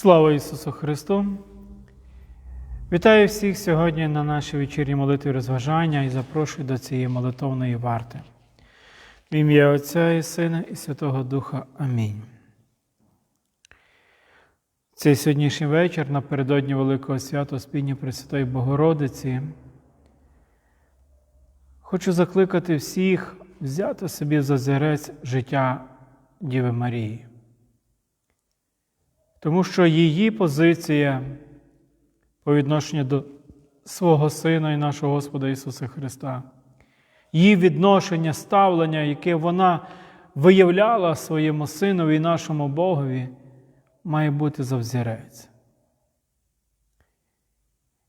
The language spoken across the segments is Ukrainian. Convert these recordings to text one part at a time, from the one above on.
Слава Ісусу Христу! Вітаю всіх сьогодні на нашій вечірній молитві розважання і запрошую до цієї молитовної варти. В ім'я Отця і Сина і Святого Духа. Амінь. Цей сьогоднішній вечір напередодні Великого свята Спільні Пресвятої Богородиці. Хочу закликати всіх взяти собі за зірець життя Діви Марії. Тому що її позиція по відношенню до свого Сина і нашого Господа Ісуса Христа, її відношення, ставлення, яке вона виявляла своєму Синові і нашому Богові, має бути за взірець.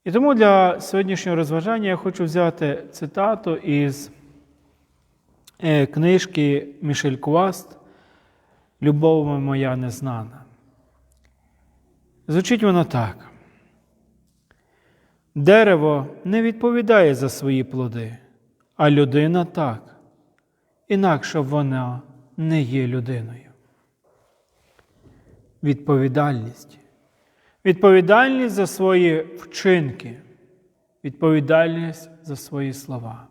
І тому для сьогоднішнього розважання я хочу взяти цитату із е, книжки Мішель Кваст Любов моя незнана. Звучить воно так. Дерево не відповідає за свої плоди, а людина так, інакше вона не є людиною. Відповідальність. Відповідальність за свої вчинки, відповідальність за свої слова.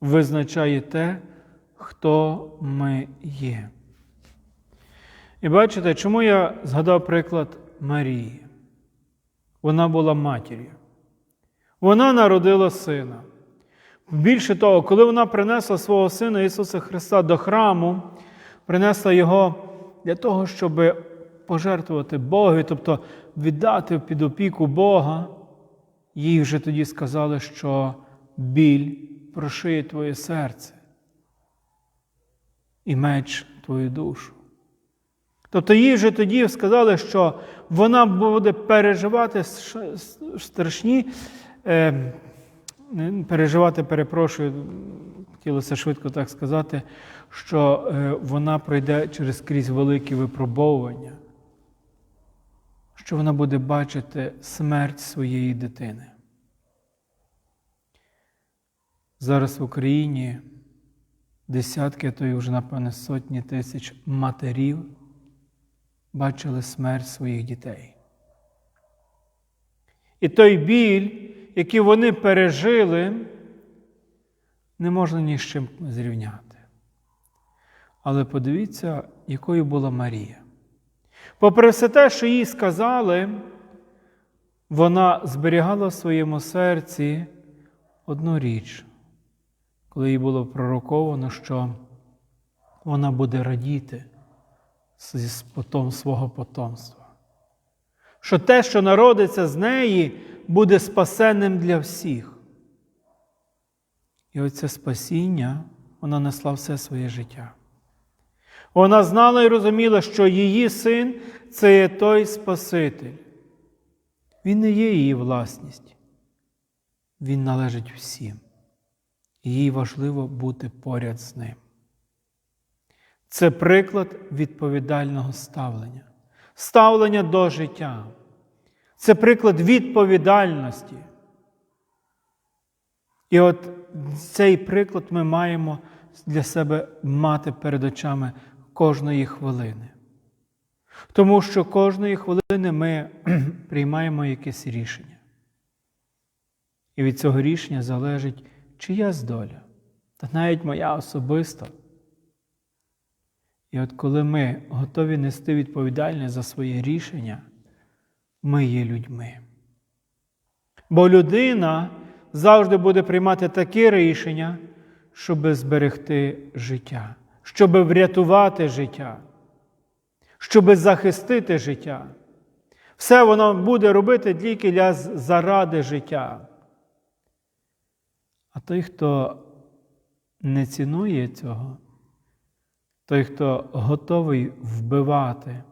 Визначає те, хто ми є. І бачите, чому я згадав приклад Марії? Вона була матір'ю. Вона народила сина. Більше того, коли вона принесла свого Сина Ісуса Христа до храму, принесла Його для того, щоб пожертвувати Богові, тобто віддати під опіку Бога, їй вже тоді сказали, що біль прошиє твоє серце і меч твою душу. Тобто їй вже тоді сказали, що вона буде переживати страшні, е, переживати, перепрошую, хотілося швидко так сказати, що е, вона пройде через крізь великі випробовування, що вона буде бачити смерть своєї дитини. Зараз в Україні десятки, а то й вже, напевне, сотні тисяч матерів бачили смерть своїх дітей. І той біль, який вони пережили, не можна ні з чим зрівняти. Але подивіться, якою була Марія. Попри все те, що їй сказали, вона зберігала в своєму серці одну річ, коли їй було пророковано, що вона буде радіти зі потом свого потомства. Що те, що народиться з неї, буде спасенним для всіх. І оце спасіння вона несла все своє життя. Вона знала і розуміла, що її син це є той Спаситель. Він не є її власність. Він належить всім. І їй важливо бути поряд з ним. Це приклад відповідального ставлення, ставлення до життя. Це приклад відповідальності. І от цей приклад ми маємо для себе мати перед очами кожної хвилини. Тому що кожної хвилини ми приймаємо якесь рішення. І від цього рішення залежить чиясь доля, та навіть моя особиста. І от коли ми готові нести відповідальність за своє рішення, ми є людьми. Бо людина завжди буде приймати такі рішення, щоб зберегти життя, щоб врятувати життя, щоб захистити життя. Все воно буде робити тільки для заради життя. А той, хто не цінує цього, той, хто готовий вбивати,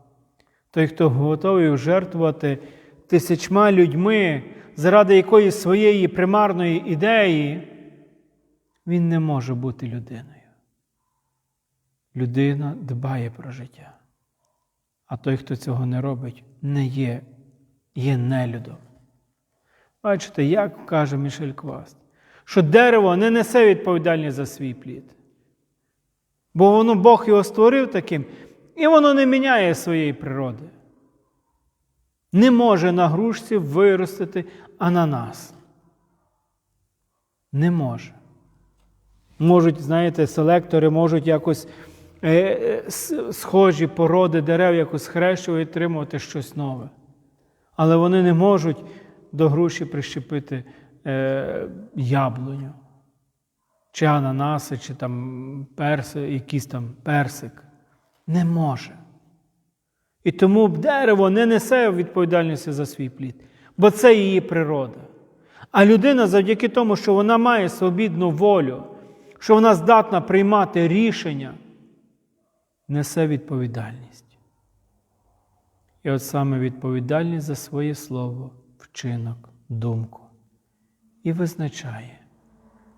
той, хто готовий жертвувати тисячма людьми заради якоїсь своєї примарної ідеї, він не може бути людиною. Людина дбає про життя. А той, хто цього не робить, не є, є нелюдом. Бачите, як каже Мішель Кваст, що дерево не несе відповідальність за свій плід. Бо воно Бог його створив таким, і воно не міняє своєї природи. Не може на грушці виростити ананас. Не може. Можуть, знаєте, селектори можуть якось е, е, схожі породи дерев якось схрещувати і отримувати щось нове. Але вони не можуть до груші прищепити е, яблуню, чи ананаси, чи там перси, якийсь там персик. Не може. І тому дерево не несе відповідальності за свій плід, бо це її природа. А людина завдяки тому, що вона має свобідну волю, що вона здатна приймати рішення, несе відповідальність. І от саме відповідальність за своє слово, вчинок, думку. І визначає,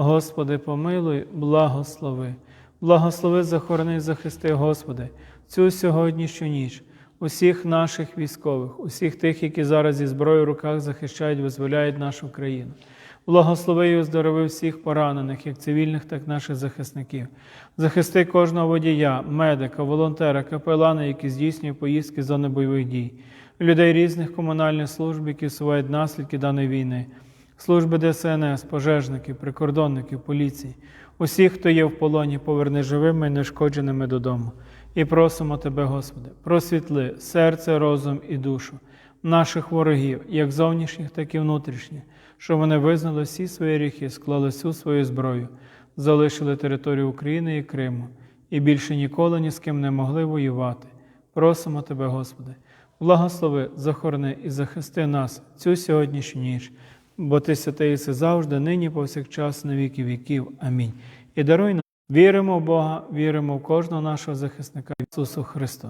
Господи, помилуй, благослови. Благослови, захорони, захисти, Господи, цю сьогоднішню ніч, усіх наших військових, усіх тих, які зараз зі зброєю в руках захищають, визволяють нашу країну. Благослови і оздорови всіх поранених, як цивільних, так і наших захисників. Захисти кожного водія, медика, волонтера, капелана, які здійснюють поїздки з зони бойових дій, людей різних комунальних служб, які усувають наслідки даної війни, служби ДСНС, пожежників, прикордонників, поліції, усіх, хто є в полоні, поверни живими і нешкодженими додому. І просимо Тебе, Господи, просвітли серце, розум і душу наших ворогів, як зовнішніх, так і внутрішніх, щоб вони визнали всі свої гріхи, склали всю свою зброю, залишили територію України і Криму і більше ніколи ні з ким не могли воювати. Просимо Тебе, Господи, благослови, захорони і захисти нас цю сьогоднішню ніч, бо Ти святий Іси завжди, нині повсякчас, на віки віків. Амінь. І даруй нам. Віримо в Бога, віримо в кожного нашого захисника Ісусу Христу.